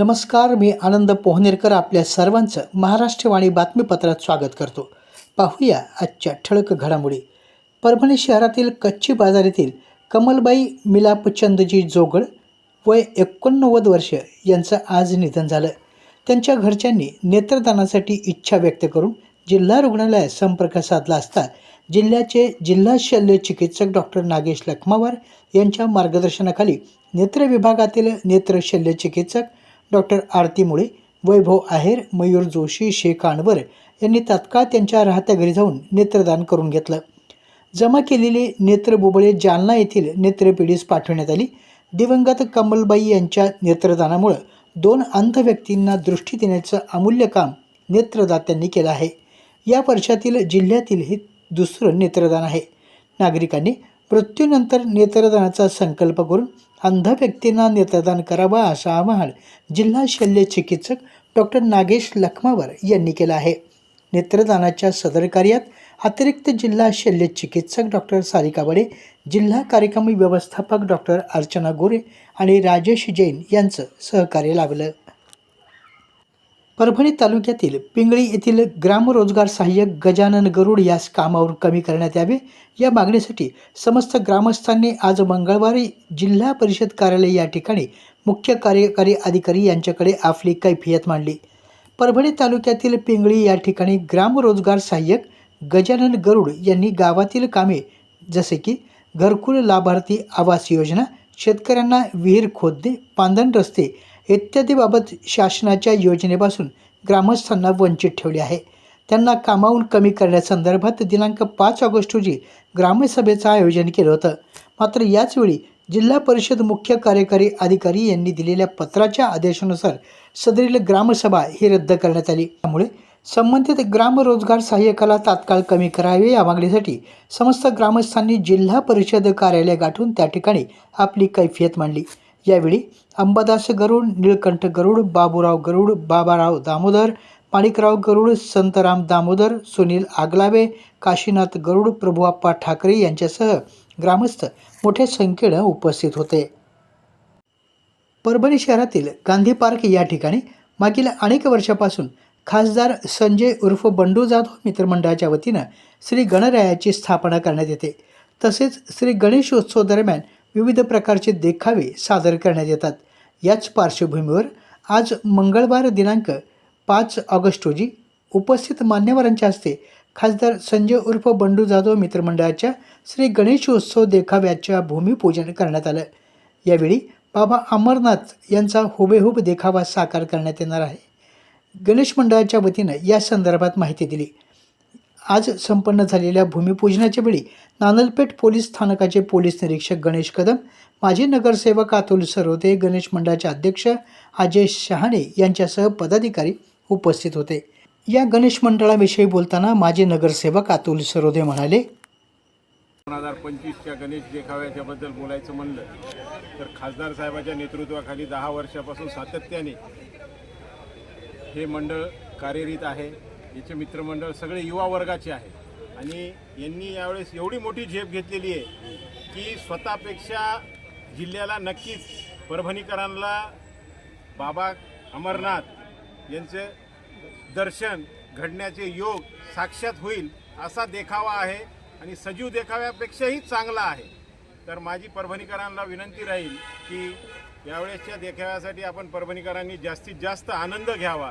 नमस्कार मी आनंद पोहनेरकर आपल्या सर्वांचं महाराष्ट्रवाणी बातमीपत्रात स्वागत करतो. पाहूया आजच्या ठळक घडामोडी. परभणी शहरातील कच्ची बाजार येथील कमलबाई मिलापचंदजी जोगळ वय एकोणनव्वद वर्ष यांचं आज निधन झालं. त्यांच्या घरच्यांनी नेत्रदानासाठी इच्छा व्यक्त करून जिल्हा रुग्णालयात संपर्क साधला असता जिल्ह्याचे जिल्हा शल्य चिकित्सक डॉक्टर नागेश लखमावार यांच्या मार्गदर्शनाखाली नेत्र विभागातील नेत्र शल्य चिकित्सक डॉक्टर आरती मुळे वैभव आहेर मयूर जोशी शेख अनवर यांनी तात्काळ त्यांच्या राहत्या घरी जाऊन नेत्रदान करून घेतलं. जमा केलेली नेत्रबुबळे जालना येथील नेत्रपिढीस पाठवण्यात आली. दिवंगत कमलबाई यांच्या नेत्रदानामुळं दोन अंध व्यक्तींना दृष्टी देण्याचं अमूल्य काम नेत्रदात्यांनी केलं आहे. या वर्षातील जिल्ह्यातील हे दुसरं नेत्रदान आहे. नागरिकांनी मृत्यूनंतर नेत्रदानाचा संकल्प करून अंध व्यक्तींना नेत्रदान करावं असं आवाहन जिल्हा शल्य चिकित्सक डॉक्टर नागेश लखमावर यांनी केलं आहे. नेत्रदानाच्या सदर कार्यात अतिरिक्त जिल्हा शल्य चिकित्सक डॉक्टर सारिका बडे जिल्हा कार्यक्रम व्यवस्थापक डॉक्टर अर्चना गोरे आणि राजेश जैन यांचं सहकार्य लाभलं. परभणी तालुक्यातील पिंगळी येथील ग्रामरोजगार सहाय्यक गजानन गरुड यास कामावरून कमी करण्यात यावे या मागणीसाठी समस्त ग्रामस्थांनी आज मंगळवारी जिल्हा परिषद कार्यालय या ठिकाणी मुख्य कार्यकारी अधिकारी यांच्याकडे आपली कैफियत मांडली. परभणी तालुक्यातील पिंगळी या ठिकाणी ग्रामरोजगार सहाय्यक गजानन गरुड यांनी गावातील कामे जसे की घरकुल लाभार्थी आवास योजना शेतकऱ्यांना विहीर खोदणे पांदण रस्ते इत्यादीबाबत शासनाच्या योजनेपासून ग्रामस्थांना वंचित ठेवले आहे. त्यांना कामावून कमी करण्यासंदर्भात दिनांक पाच ऑगस्ट रोजी ग्रामसभेचं आयोजन केलं होतं. मात्र याचवेळी जिल्हा परिषद मुख्य कार्यकारी अधिकारी यांनी दिलेल्या पत्राच्या आदेशानुसार सदरील ग्रामसभा ही रद्द करण्यात आली. त्यामुळे संबंधित ग्रामरोजगार सहाय्यकाला तात्काळ कमी करावे या मागणीसाठी समस्त ग्रामस्थांनी जिल्हा परिषद कार्यालय गाठून त्या ठिकाणी आपली कैफियत मांडली. यावेळी अंबादास गरुड निळकंठ गरुड बाबूराव गरुड बाबाराव दामोदर माणिकराव गरुड संतराम दामोदर सुनील आगलावे काशीनाथ गरुड प्रभुआप्पा ठाकरे यांच्यासह ग्रामस्थ मोठ्या संख्येनं उपस्थित होते. परभणी शहरातील गांधी पार्क या ठिकाणी मागील अनेक वर्षापासून खासदार संजय उर्फ बंडू जाधव मित्रमंडळाच्या वतीनं श्री गणरायाची स्थापना करण्यात येते. तसेच श्री गणेशोत्सव दरम्यान विविध प्रकारचे देखावे सादर करण्यात येतात. याच पार्श्वभूमीवर आज मंगळवार दिनांक पाच ऑगस्ट रोजी उपस्थित मान्यवरांच्या हस्ते खासदार संजय उर्फ बंडू जाधव मित्रमंडळाच्या श्री गणेशोत्सव देखाव्याच्या भूमिपूजन करण्यात आलं. यावेळी बाबा अमरनाथ यांचा हुबेहूब देखावा साकार करण्यात येणार आहे. गणेश मंडळाच्या वतीनं या संदर्भात माहिती दिली. आज संपन्न झालेल्या भूमिपूजनाच्या वेळी नानलपेठ पोलीस स्थानकाचे पोलीस निरीक्षक गणेश कदम माजी नगरसेवक अतुल सरोदे गणेश मंडळाचे अध्यक्ष अजय शहाणे यांच्यासह पदाधिकारी उपस्थित होते. या गणेश मंडळाविषयी बोलताना माजी नगरसेवक अतुल सरोदे म्हणाले दोन हजार पंचवीसच्या गणेश देखाव्याच्या बद्दल बोलायचं म्हणलं तर खासदार साहेबाच्या नेतृत्वाखाली दहा वर्षापासून सातत्याने हे मंडळ कार्यरत आहे. याचे मित्रमंडळ सगळे युवा वर्गाचे आहे आणि यांनी यावेळेस एवढी मोठी झेप घेतलेली आहे की स्वतःपेक्षा जिल्ह्याला नक्कीच परभणीकरांना बाबा अमरनाथ यांचं दर्शन घडण्याचे योग साक्षात होईल असा देखावा आहे आणि सजीव देखाव्यापेक्षाही चांगला आहे. तर माझी परभणीकरांना विनंती राहील की यावेळेसच्या देखाव्यासाठी आपण परभणीकरांनी जास्तीत जास्त आनंद घ्यावा.